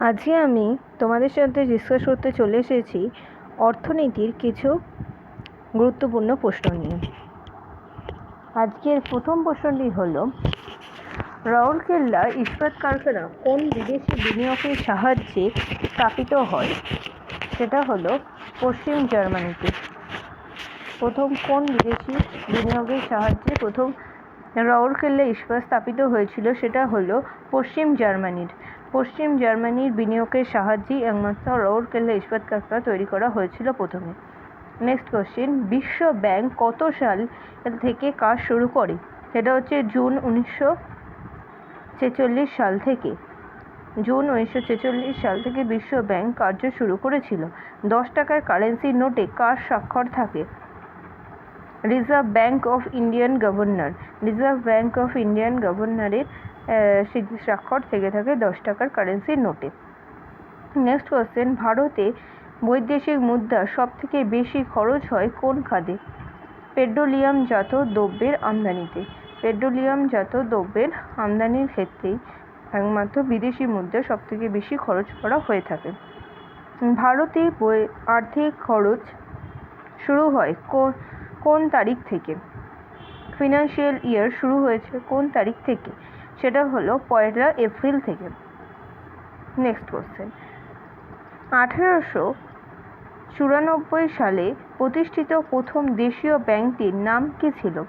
আজকে আমি তোমাদের সাথে ডিসকাস করতে চলে এসেছি অর্থনীতির কিছু গুরুত্বপূর্ণ প্রশ্ন নিয়ে। আজকের প্রথম প্রশ্নটি হলো রাউরকেল্লা ইস্পাত কারখানা কোন বিদেশি বিনিয়োগের সাহায্যে স্থাপিত হয়? সেটা হলো পশ্চিম জার্মানিতে। প্রথম কোন বিদেশি বিনিয়োগের সাহায্যে প্রথম রাউরকেল্লা ইস্পাত স্থাপিত হয়েছিল? সেটা হলো পশ্চিম জার্মানির। পশ্চিম জার্মানির বিনিয়োগের সাহায্যেই একমাত্র রাউরকেল্লা ইস্পাত কারখানা তৈরি করা হয়েছিল প্রথমে। নেক্সট কোশ্চেন বিশ্ব ব্যাংক কত সাল থেকে কাজ শুরু করে? সেটা হচ্ছে জুন উনিশশো ছেচল্লিশ সাল থেকে। জুন উনিশশো ছেচল্লিশ সাল থেকে বিশ্ব ব্যাংক কার্য শুরু করেছিল। দশ টাকার কারেন্সি নোটে কার স্বাক্ষর থাকে? Reserve bank of Indian governor. Reserve bank of Indian গভর্নরের স্বাক্ষর থেকে থাকে দশ টাকার কারেন্সির নোটে নেক্সট কোশ্চেন ভারতে বৈদেশিক মুদ্রা সব থেকে বেশি খরচ হয় কোন খাদে পেট্রোলিয়ামজাত দ্রব্যের আমদানিতে। পেট্রোলিয়ামজাত দ্রব্যের আমদানির ক্ষেত্রেই একমাত্র বিদেশি মুদ্রা সব থেকে বেশি খরচ করা হয়ে থাকে। ভারতে আর্থিক খরচ শুরু হয় কোন তারিখ থেকে? ফিনান্সিয়াল ইয়ার শুরু হয়েছে কোন তারিখ থেকে? সেটা হলো পয়লা এপ্রিল থেকে। নেক্সট কোশ্চেন আঠেরোশো চুরানব্বই সালে প্রতিষ্ঠিত প্রথম দেশীয় ব্যাংকটির নাম কী ছিল?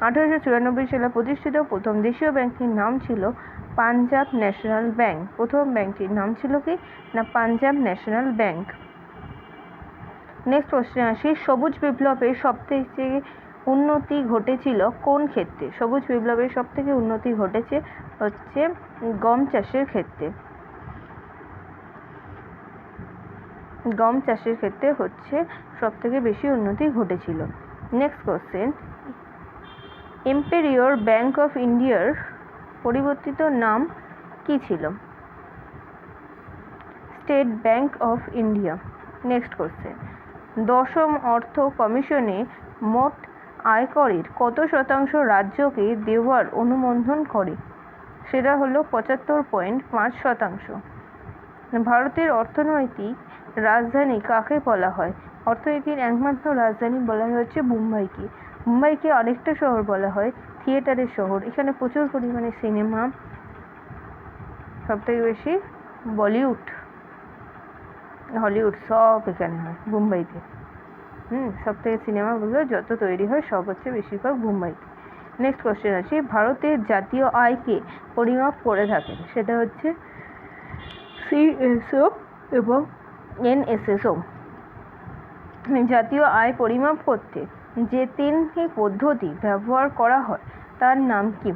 আঠেরোশো চুরানব্বই সালে প্রতিষ্ঠিত প্রথম দেশীয় ব্যাংকটির নাম ছিল পাঞ্জাব ন্যাশনাল ব্যাংক। প্রথম ব্যাংকটির নাম ছিল কি? না, Punjab national bank. Next question আসি। সবুজ বিপ্লবের সবথেকে উন্নতি ঘটেছিল কোন ক্ষেত্রে? সবুজ বিপ্লবের সব থেকে উন্নতি ঘটেছে হচ্ছে গম চাষের ক্ষেত্রে। গম চাষের ক্ষেত্রে হচ্ছে সব থেকে বেশি উন্নতি ঘটেছিল। Next question imperial bank of ইন্ডিয়ার পরিবর্তিত নাম কি ছিল? State bank of India next question দশম অর্থ কমিশনে মোট আয়করের কত শতাংশ রাজ্যকে দেওয়ার অনুমোদন করে? সেটা হলো পঁচাত্তর পয়েন্ট পাঁচ শতাংশ। ভারতের অর্থনৈতিক রাজধানী কাকে বলা হয়? অর্থনীতির একমাত্র রাজধানী বলা হচ্ছে মুম্বাইকে। মুম্বাইকে আরেকটা শহর বলা হয়, থিয়েটারের শহর। এখানে প্রচুর পরিমাণে সিনেমা, সবথেকে বেশি বলিউড, হলিউড সব এখানে হয়, মুম্বাইতে। হুম থেকে সিনেমাগুলো যত তৈরি হয়, সব হচ্ছে বেশিরভাগ মুম্বাইতে নেক্সট কোশ্চেন আছে ভারতের জাতীয় আয়কে পরিমাপ করে থাকেন। সেটা হচ্ছে সিএসও এবং এনএসএসও জাতীয় আয় পরিমাপ করতে যে তিনটি পদ্ধতি ব্যবহার করা হয়, তার নাম কি?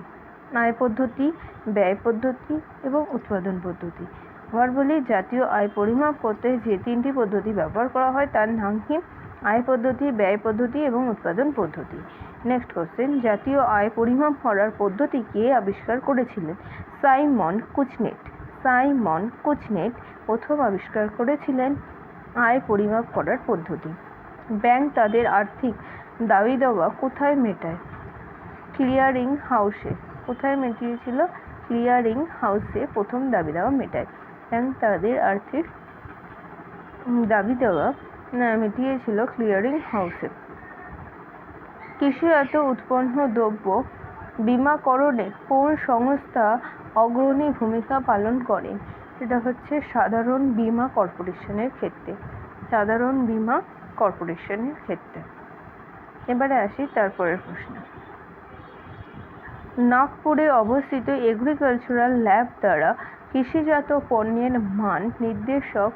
আয় পদ্ধতি, ব্যয় পদ্ধতি এবং উৎপাদন পদ্ধতি। আবার বলি, জাতীয় আয় পরিমাপ করতে যে তিনটি পদ্ধতি ব্যবহার করা হয়, তার নাম কি? আয় পদ্ধতি, ব্যয় পদ্ধতি এবং উৎপাদন পদ্ধতি। নেক্সট কোশ্চেন জাতীয় আয় পরিমাপ করার পদ্ধতি কে আবিষ্কার করেছিলেন? সাইমন কুচনেট। সাইমন কুচনেট প্রথম আবিষ্কার করেছিলেন আয় পরিমাপ করার পদ্ধতি। ব্যাংক তাদের আর্থিক দাবি দাওয়া কোথায় মেটায়? ক্লিয়ারিং হাউসে। কোথায় মেটিয়েছিল? ক্লিয়ারিং হাউসে প্রথম দাবি দাওয়া মেটায়। ব্যাংক তাদের আর্থিক দাবি দেওয়া মিটিয়েছিল ক্লিয়ারিং হাউসে কৃষিজাত উৎপন্ন দ্রব্য? বীমাকরণে কোন সংস্থা অগ্রণী ভূমিকা পালন করে? সেটা হচ্ছে সাধারণ বীমা কর্পোরেশনের ক্ষেত্রে। সাধারণ বীমা কর্পোরেশনের ক্ষেত্রে। এবারে আসি তারপরের প্রশ্ন। নাগপুরে অবস্থিত এগ্রিকালচারাল ল্যাব দ্বারা কৃষিজাত পণ্যের মান নির্দেশক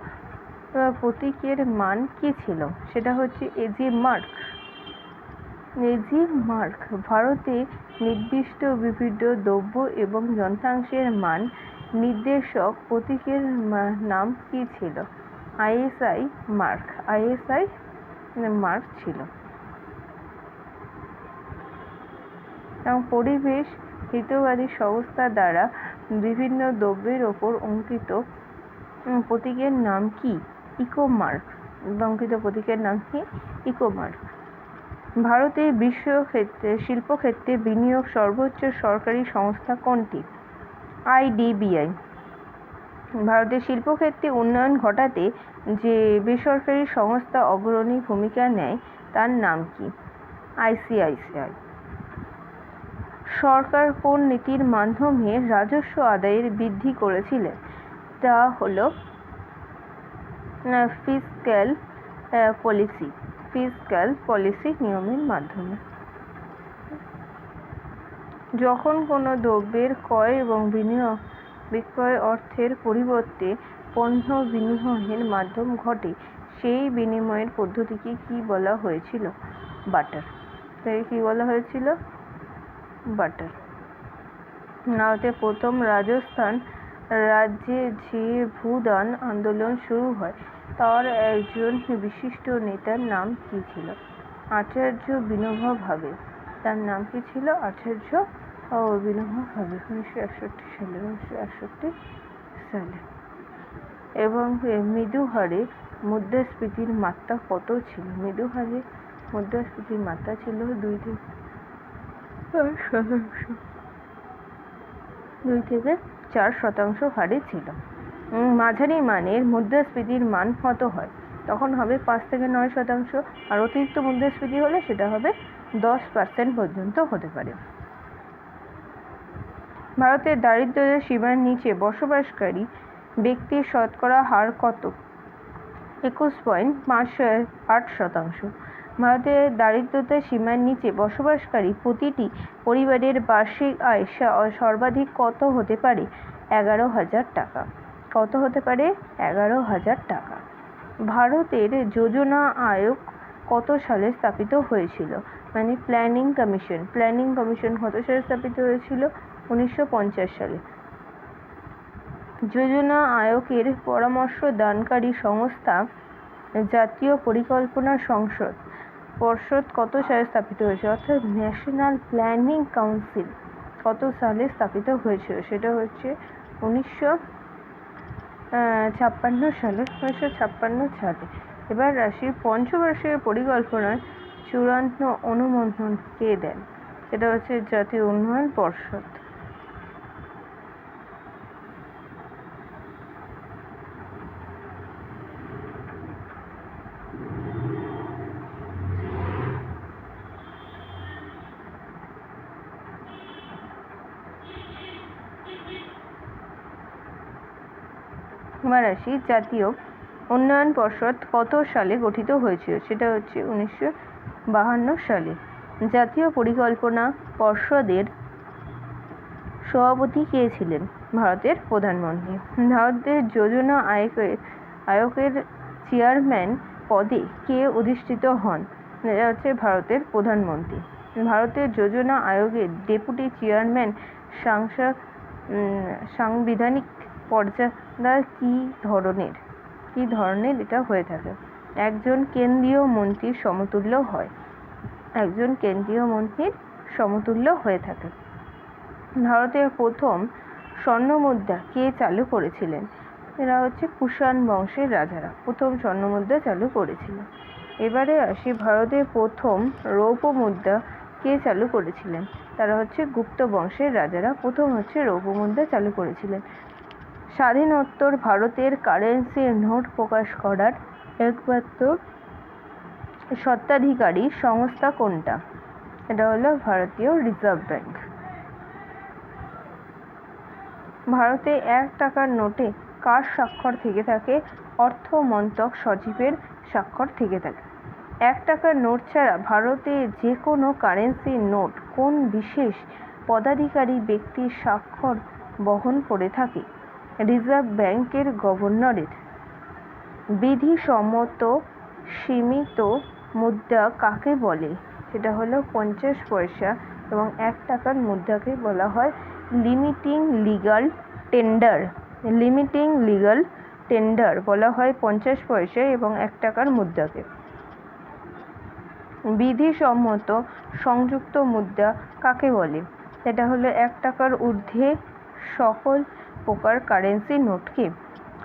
প্রতীকের মান কী ছিল? সেটা হচ্ছে এজি মার্ক এজি মার্ক ভারতে নির্দিষ্ট বিভিন্ন দ্রব্য এবং যন্ত্রাংশের মান নির্দেশক প্রতীকের নাম কী ছিল? আইএসআই মার্ক আইএসআই মার্ক ছিল। এবং পরিবেশ হিতবাদী সংস্থা দ্বারা বিভিন্ন দ্রব্যের ওপর অঙ্কিত প্রতীকের নাম কি? ইকোমার্ক অঙ্কিত প্রতীকের নাম কি? ইকোমার্ক। ভারতের বিশ্ব ক্ষেত্রে শিল্পক্ষেত্রে বিনিয়োগ সর্বোচ্চ সরকারি সংস্থা কোনটি? আইডিবিআই। ভারতের শিল্পক্ষেত্রে উন্নয়ন ঘটাতে যে বেসরকারি সংস্থা অগ্রণী ভূমিকা নেয়, তার নাম কি? আইসিআইসিআই। সরকার কোন নীতির মাধ্যমে রাজস্ব আদায়ের বৃদ্ধি করেছিলেন তা হলো ফিসক্যাল পলিসি ফিসক্যাল পলিসি নিয়মের মাধ্যমে। যখন কোনো দ্রব্যের ক্রয় এবং বিনিয়োগ বিক্রয় অর্থের পরিবর্তে পণ্য বিনিময়ের মাধ্যম ঘটে, সেই বিনিময়ের পদ্ধতিকে কি বলা হয়েছিল? বাটার। তাই কি বলা হয়েছিল? বাটার। ভারতে প্রথম রাজস্থান রাজ্যে যে ভূদান আন্দোলন শুরু হয় তার একজন বিশিষ্ট নেতার নাম কি ছিল? আচার্য বিনোবা ভাবে। তার নাম কি ছিল? আচার্য বিনোবা ভাবে, উনিশশো একষট্টি সালে, উনিশশো একষট্টি সালে। এবং মৃদু হারে মুদ্রাস্ফীতির মাত্রা কত ছিল? মৃদু হারে মুদ্রাস্ফীতির মাত্রা ছিল দুই থেকে শতাংশ। দুই থেকে চার শতাংশ হারে ছিল। মাঝারি মানের মুদ্রাস্ফীতির মান কত হয়। তখন হবে পাঁচ থেকে নয় শতাংশ, আর অতিরিক্ত মুদ্রাস্ফীতি হলে সেটা হবে দশ পার্সেন্ট পর্যন্ত হতে পারে। ভারতের দারিদ্র্যের সীমার নিচে বসবাসকারী ব্যক্তির শতকরা হার কত? একুশ পয়েন্ট পাঁচ আট শতাংশ। ভারতের দারিদ্রতার সীমার নিচে বসবাসকারী প্রতিটি পরিবারের বার্ষিক আয় সর্বাধিক কত হতে পারে? এগারো হাজার টাকা। কত হতে পারে? এগারো হাজার টাকা। ভারতের যোজনা আয়োগ কত সালে স্থাপিত হয়েছিল? মানে প্ল্যানিং কমিশন প্ল্যানিং কমিশন কত সালে স্থাপিত হয়েছিল? উনিশশো পঞ্চাশ সালে। যোজনা আয়োগের পরামর্শ দানকারী সংস্থা জাতীয় পরিকল্পনা সংসদ পর্ষদ কত সালে স্থাপিত হয়েছে? অর্থাৎ ন্যাশনাল প্ল্যানিং কাউন্সিল কত সালে স্থাপিত হয়েছিল? সেটা হচ্ছে উনিশশো ছাপ্পান্ন সালে, উনিশশো ছাপ্পান্ন সালে। এবার রাশি পঞ্চবার্ষিক পরিকল্পনার চূড়ান্ত অনুমোদন কে দেন। সেটা হচ্ছে জাতীয় উন্নয়ন পর্ষদ। আসি জাতীয় উন্নয়ন পর্ষদ কত সালে গঠিত হয়েছিল? সেটা হচ্ছে উনিশশো বাহান্ন সালে। জাতীয় পরিকল্পনা পর্ষদের সভাপতি কে ছিলেন? ভারতের প্রধানমন্ত্রী। ভারতের যোজনা আয়োগের আয়োগের চেয়ারম্যান পদে কে অধিষ্ঠিত হন? এটা হচ্ছে ভারতের প্রধানমন্ত্রী। ভারতের যোজনা আয়োগের ডেপুটি চেয়ারম্যান সাংবিধানিক পর্যাদা কী ধরনের? কী ধরনের এটা হয়ে থাকে? একজন কেন্দ্রীয় মন্ত্রীর সমতুল্য হয়। একজন কেন্দ্রীয় মন্ত্রীর সমতুল্য হয়ে থাকে। ভারতের প্রথম স্বর্ণমুদ্রা কে চালু করেছিলেন? এরা হচ্ছে কুষাণ বংশের রাজারা। প্রথম স্বর্ণমুদ্রা চালু করেছিল। এবারে আসি ভারতের প্রথম রৌপ্য মুদ্রা কে চালু করেছিলেন? তারা হচ্ছে গুপ্ত বংশের রাজারা। প্রথম হচ্ছে রৌপ্য মুদ্রা চালু করেছিলেন। স্বাধীনোত্তর ভারতের কারেন্সির নোট প্রকাশ করার একমাত্র স্বত্বাধিকারী সংস্থা কোনটা? এটা হলো ভারতীয় রিজার্ভ ব্যাঙ্ক ভারতে এক টাকার নোটে কার স্বাক্ষর থেকে থাকে? অর্থ মন্ত্রক সচিবের স্বাক্ষর থেকে থাকে। এক টাকার নোট ছাড়া ভারতে যে কোনো কারেন্সির নোট কোন বিশেষ পদাধিকারী ব্যক্তির স্বাক্ষর বহন করে থাকে? রিজার্ভ ব্যাঙ্কের গভর্নরের। বিধিসম্মত সীমিত মুদ্রা কাকে বলে? সেটা হলো পঞ্চাশ পয়সা এবং এক টাকার মুদ্রাকে বলা হয় limiting legal tender. Limiting legal tender বলা হয় পঞ্চাশ পয়সা এবং এক টাকার মুদ্রাকে। বিধিসম্মত সংযুক্ত মুদ্রা কাকে বলে? সেটা হলো এক টাকার ঊর্ধ্বে সকল কারেন্সি নোটকে।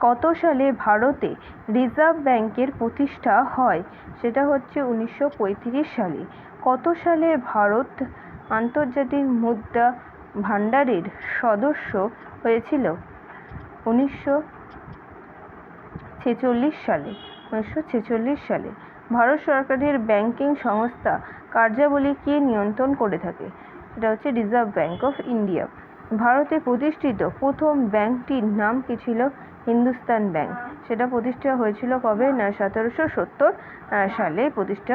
কত সালে ভারতে রিজার্ভ ব্যাঙ্কের প্রতিষ্ঠা হয়? সেটা হচ্ছে উনিশশো পঁয়ত্রিশ সালে। কত সালে ভারত আন্তর্জাতিক মুদ্রা ভাণ্ডারের সদস্য হয়েছিল? উনিশশো ছেচল্লিশ সালে। উনিশশো ছেচল্লিশ সালে। ভারত সরকারের ব্যাংকিং সংস্থা কার্যাবলী কে নিয়ন্ত্রণ করে থাকে। সেটা হচ্ছে রিজার্ভ ব্যাঙ্ক অফ ইন্ডিয়া। ভারতে প্রতিষ্ঠিত প্রথম ব্যাংকটির নাম কি ছিল? হিন্দুস্তান ব্যাংক। সেটা প্রতিষ্ঠা হয়েছিল কবে? না, সতেরোশো সত্তর সালে প্রতিষ্ঠা